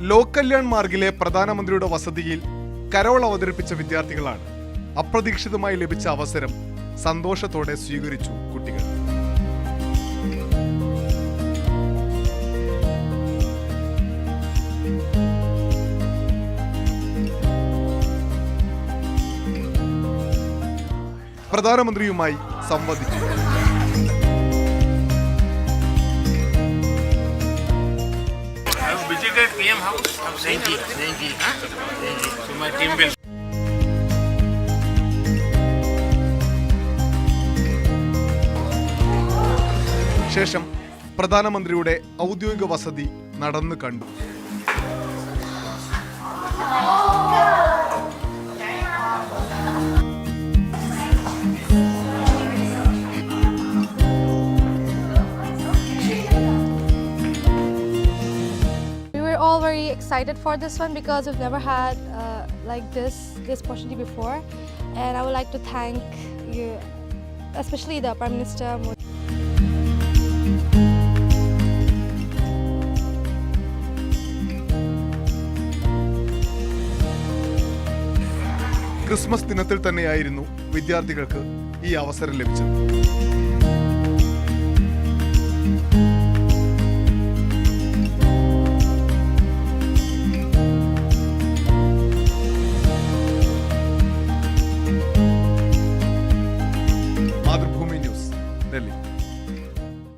ലോക് കല്യാൺ മാർഗിലെ പ്രധാനമന്ത്രിയുടെ വസതിയിൽ കരോൾ അവതരിപ്പിച്ച വിദ്യാർത്ഥികളാണ്. അപ്രതീക്ഷിതമായി ലഭിച്ച അവസരം സന്തോഷത്തോടെ സ്വീകരിച്ചു കുട്ടികൾ. പ്രധാനമന്ത്രിയുമായി സംവദിച്ചു. Have visited PM House? Have seen it? Huh? So my team will ശേഷം പ്രധാനമന്ത്രിയുടെ ഔദ്യോഗിക വസതി നടന്നു കണ്ടു were all very excited for this one because we've never had uh, like this this opportunity before, and I would like to thank you, especially the Prime Minister. Modi. Christmas ദിനത്തിൽ തന്നെയായിരുന്നു വിദ്യാർത്ഥികൾക്ക് ഈ അവസരം ലഭിച്ചത് Nelly.